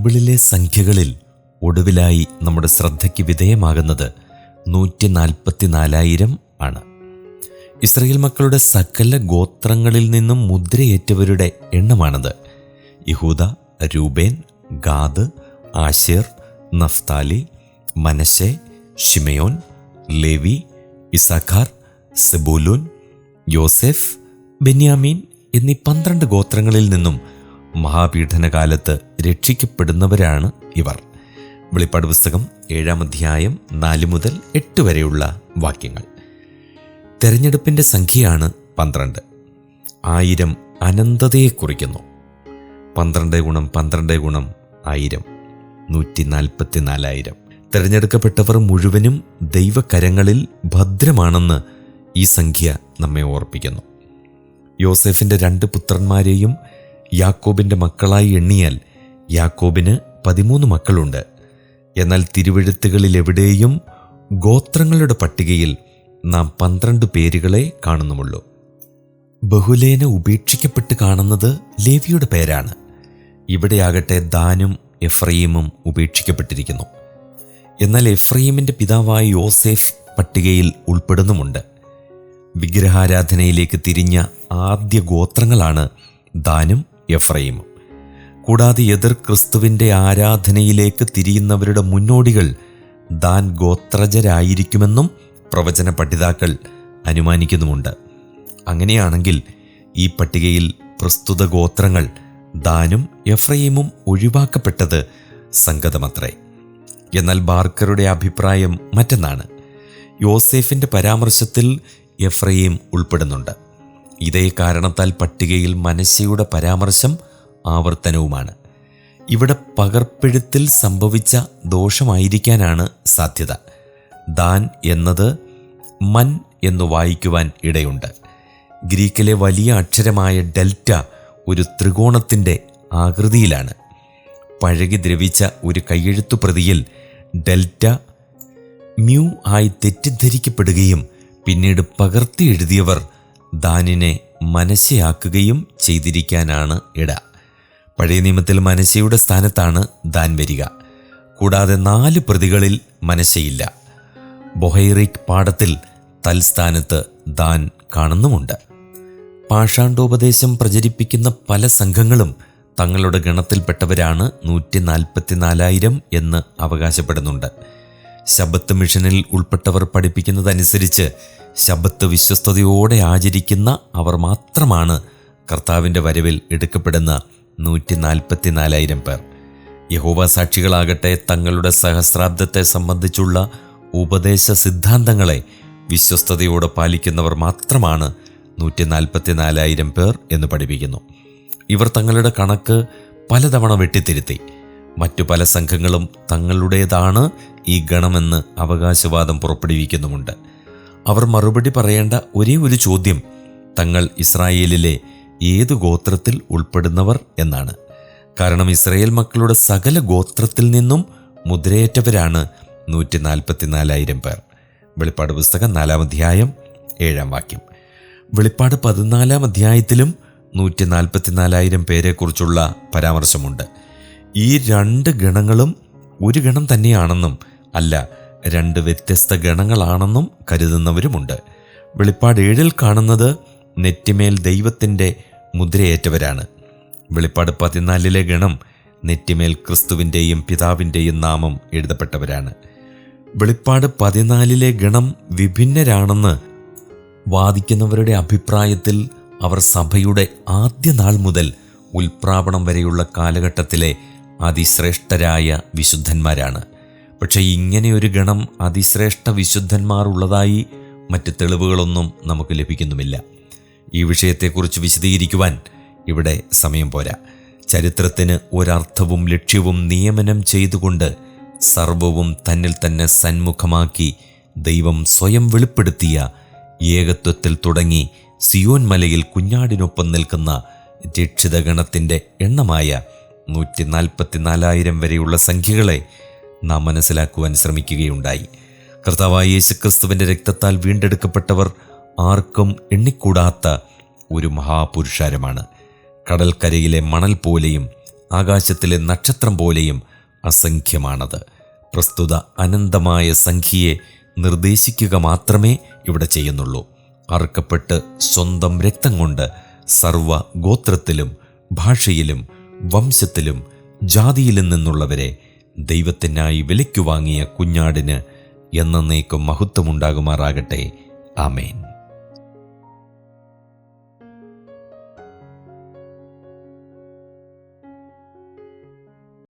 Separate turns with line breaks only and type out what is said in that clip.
ബൈബിളിലെ സംഖ്യകളിൽ ഒടുവിലായി നമ്മുടെ ശ്രദ്ധയ്ക്ക് വിധേയമാകുന്നത് നൂറ്റി നാൽപ്പത്തിനാലായിരം ആണ്. ഇസ്രയേൽ മക്കളുടെ സകല ഗോത്രങ്ങളിൽ നിന്നും മുദ്രയേറ്റവരുടെ എണ്ണമാണത്. യഹൂദ Reuben Gad Asher Naphtali Manasseh ഷിമയോൻ ലേവി ഇസാഖാർ സെബൂലൂൻ യോസെഫ് ബെന്യാമീൻ എന്നീ പന്ത്രണ്ട് ഗോത്രങ്ങളിൽ നിന്നും മഹാപീഡനകാലത്ത് രക്ഷിക്കപ്പെടുന്നവരാണ് ഇവർ. വെളിപ്പാട് പുസ്തകം ഏഴാം അധ്യായം നാല് മുതൽ എട്ട് വരെയുള്ള വാക്യങ്ങൾ. തെരഞ്ഞെടുപ്പിന്റെ സംഖ്യയാണ് പന്ത്രണ്ട്. ആയിരം അനന്തതയെ കുറിക്കുന്നു. പന്ത്രണ്ട് ഗുണം പന്ത്രണ്ട് ഗുണം ആയിരം. നൂറ്റി നാൽപ്പത്തി നാലായിരം തിരഞ്ഞെടുക്കപ്പെട്ടവർ മുഴുവനും ദൈവകരങ്ങളിൽ ഭദ്രമാണെന്ന് ഈ സംഖ്യ നമ്മെ ഓർപ്പിക്കുന്നു. യോസെഫിന്റെ രണ്ട് പുത്രന്മാരെയും യാക്കോബിന്റെ മക്കളായി എണ്ണിയാൽ യാക്കോബിന് പതിമൂന്ന് മക്കളുണ്ട്. എന്നാൽ തിരുവെഴുത്തുകളിൽ എവിടെയും ഗോത്രങ്ങളുടെ പട്ടികയിൽ നാം പന്ത്രണ്ട് പേരുകളെ കാണുന്നുമുള്ളൂ. ബഹുലേന ഉപേക്ഷിക്കപ്പെട്ട് കാണുന്നത് ലേവിയുടെ പേരാണ്. ഇവിടെയാകട്ടെ ദാനും എഫ്രൈമും ഉപേക്ഷിക്കപ്പെട്ടിരിക്കുന്നു. എന്നാൽ എഫ്രയീമിന്റെ പിതാവായ യോസേഫ് പട്ടികയിൽ ഉൾപ്പെടുന്നുമുണ്ട്. വിഗ്രഹാരാധനയിലേക്ക് തിരിഞ്ഞ ആദ്യ ഗോത്രങ്ങളാണ് ദാനും എഫ്രയീമും കൂടാതെ എതിർ ക്രിസ്തുവിന്റെ ആരാധനയിലേക്ക് തിരിയുന്നവരുടെ മുന്നോടികൾ ദാൻ ഗോത്രജരായിരിക്കുമെന്നും പ്രവചന പഠിതാക്കൾ അനുമാനിക്കുന്നുമുണ്ട്. അങ്ങനെയാണെങ്കിൽ ഈ പട്ടികയിൽ പ്രസ്തുത ഗോത്രങ്ങൾ ദാനും എഫ്രൈമും ഒഴിവാക്കപ്പെട്ടത് സംഗതമത്രേ. എന്നാൽ ബാർക്കറുടെ അഭിപ്രായം മറ്റൊന്നാണ്. യോസേഫിന്റെ പരാമർശത്തിൽ എഫ്രയീം ഉൾപ്പെടുന്നുണ്ട്. ഇതേ കാരണത്താൽ പട്ടികയിൽ മനശയുടെ പരാമർശം ആവർത്തനവുമാണ്. ഇവിടെ പകർപ്പെഴുത്തിൽ സംഭവിച്ച ദോഷമായിരിക്കാനാണ് സാധ്യത. ദാൻ എന്നത് മൻ എന്ന് വായിക്കുവാൻ ഇടയുണ്ട്. ഗ്രീക്കിലെ വലിയ അക്ഷരമായ ഡെൽറ്റ ഒരു ത്രികോണത്തിന്റെ ആകൃതിയിലാണ്. പഴകി ദ്രവിച്ച ഒരു കൈയെഴുത്തു പ്രതിയിൽ ഡെൽറ്റ മ്യൂ ആയി തെറ്റിദ്ധരിക്കപ്പെടുകയും പിന്നീട് പകർത്തി എഴുതിയവർ ദാനിനെ മനശയാക്കുകയും ചെയ്തിരിക്കാനാണ് ഇട. പഴയ നിയമത്തിൽ മനസ്സയുടെ സ്ഥാനത്താണ് ദാൻ വരിക. കൂടാതെ നാല് പ്രതികളിൽ മനസ്സയില്ല. ബൊഹൈറിക് പാഠത്തിൽ തൽസ്ഥാനത്ത് ദാൻ കാണുന്നുമുണ്ട്. പാഷാണ്ടോപദേശം പ്രചരിപ്പിക്കുന്ന പല സംഘങ്ങളും തങ്ങളുടെ ഗണത്തിൽപ്പെട്ടവരാണ് നൂറ്റി നാൽപ്പത്തിനാലായിരം എന്ന് അവകാശപ്പെടുന്നുണ്ട്. ശബത്ത് മിഷനിൽ ഉൾപ്പെട്ടവർ പഠിപ്പിക്കുന്നതനുസരിച്ച് ശബത്ത് വിശ്വസ്തയോടെ ആചരിക്കുന്ന അവർ മാത്രമാണ് കർത്താവിന്റെ വരവിൽ എടുക്കപ്പെടുന്ന നൂറ്റി നാൽപ്പത്തിനാലായിരം പേർ. യഹോവ സാക്ഷികളാകട്ടെ തങ്ങളുടെ സഹസ്രാബ്ദത്തെ സംബന്ധിച്ചുള്ള ഉപദേശ സിദ്ധാന്തങ്ങളെ വിശ്വസ്തയോടെ പാലിക്കുന്നവർ മാത്രമാണ് നൂറ്റി നാൽപ്പത്തിനാലായിരം പേർ എന്ന് പഠിപ്പിക്കുന്നു. ഇവർ തങ്ങളുടെ കണക്ക് പലതവണ വെട്ടിത്തിരുത്തി. മറ്റു പല സംഘങ്ങളും തങ്ങളുടേതാണ് ഈ ഗണമെന്ന് അവകാശവാദം പുറപ്പെടുവിക്കുന്നുമുണ്ട്. അവർ മറുപടി പറയേണ്ട ഒരേ ഒരു ചോദ്യം തങ്ങൾ ഇസ്രായേലിലെ ഏത് ഗോത്രത്തിൽ ഉൾപ്പെടുന്നവർ എന്നാണ്. കാരണം ഇസ്രായേൽ മക്കളുടെ സകല ഗോത്രത്തിൽ നിന്നും മുദ്രയേറ്റവരാണ് നൂറ്റി നാൽപ്പത്തിനാലായിരം പേർ. വെളിപ്പാട് പുസ്തകം നാലാം അധ്യായം ഏഴാം വാക്യം. വെളിപ്പാട് പതിനാലാം അധ്യായത്തിലും നൂറ്റി നാൽപ്പത്തിനാലായിരം പേരെക്കുറിച്ചുള്ള പരാമർശമുണ്ട്. ഈ രണ്ട് ഗണങ്ങളും ഒരു ഗണം തന്നെയാണെന്നും അല്ല രണ്ട് വ്യത്യസ്ത ഗണങ്ങളാണെന്നും കരുതുന്നവരുമുണ്ട്. വെളിപ്പാട് ഏഴിൽ കാണുന്നത് നെറ്റിമേൽ ദൈവത്തിന്റെ മുദ്രയേറ്റവരാണ്. വെളിപ്പാട് പതിനാലിലെ ഗണം നെറ്റിമേൽ ക്രിസ്തുവിന്റെയും പിതാവിന്റെയും നാമം എഴുതപ്പെട്ടവരാണ്. വെളിപ്പാട് പതിനാലിലെ ഗണം വിഭിന്നരാണെന്ന് വാദിക്കുന്നവരുടെ അഭിപ്രായത്തിൽ അവർ സഭയുടെ ആദ്യ നാൾ മുതൽ ഉൽപ്രാപണം വരെയുള്ള കാലഘട്ടത്തിലെ അതിശ്രേഷ്ഠരായ വിശുദ്ധന്മാരാണ്. പക്ഷേ ഇങ്ങനെ ഒരു ഗണം അതിശ്രേഷ്ഠ വിശുദ്ധന്മാർ ഉള്ളതായി മറ്റ് തെളിവുകളൊന്നും നമുക്ക് ലഭിക്കുന്നുമില്ല. ഈ വിഷയത്തെക്കുറിച്ച് വിശദീകരിക്കുവാൻ ഇവിടെ സമയം പോരാ. ചരിത്രത്തിന് ഒരർത്ഥവും ലക്ഷ്യവും നിയമനം ചെയ്തുകൊണ്ട് സർവവും തന്നിൽ തന്നെ സന്മുഖമാക്കി ദൈവം സ്വയം വെളിപ്പെടുത്തിയ ഏകത്വത്തിൽ തുടങ്ങി സിയോൻ മലയിൽ കുഞ്ഞാടിനൊപ്പം നിൽക്കുന്ന രക്ഷിതഗണത്തിന്റെ എണ്ണമായ നൂറ്റി നാൽപ്പത്തിനാലായിരം വരെയുള്ള സംഖ്യകളെ നാം മനസ്സിലാക്കുവാൻ ശ്രമിക്കുകയുണ്ടായി. കർത്താവായ യേശുക്രിസ്തുവിന്റെ രക്തത്താൽ വീണ്ടെടുക്കപ്പെട്ടവർ ആർക്കും എണ്ണിക്കൂടാത്ത ഒരു മഹാപുരുഷാരമാണ്. കടൽക്കരയിലെ മണൽ പോലെയും ആകാശത്തിലെ നക്ഷത്രം പോലെയും അസംഖ്യമാണത്. പ്രസ്തുത അനന്തമായ സംഖ്യയെ നിർദ്ദേശിക്കുക മാത്രമേ ഇവിടെ ചെയ്യുന്നുള്ളൂ. അറുക്കപ്പെട്ട് സ്വന്തം രക്തം കൊണ്ട് സർവ ഗോത്രത്തിലും ഭാഷയിലും വംശത്തിലും ജാതിയിലും നിന്നുള്ളവരെ ദൈവത്തിനായി വിലയ്ക്കു വാങ്ങിയ കുഞ്ഞാടിന് എന്നേക്കും മഹത്വമുണ്ടാകുമാറാകട്ടെ. ആമേൻ.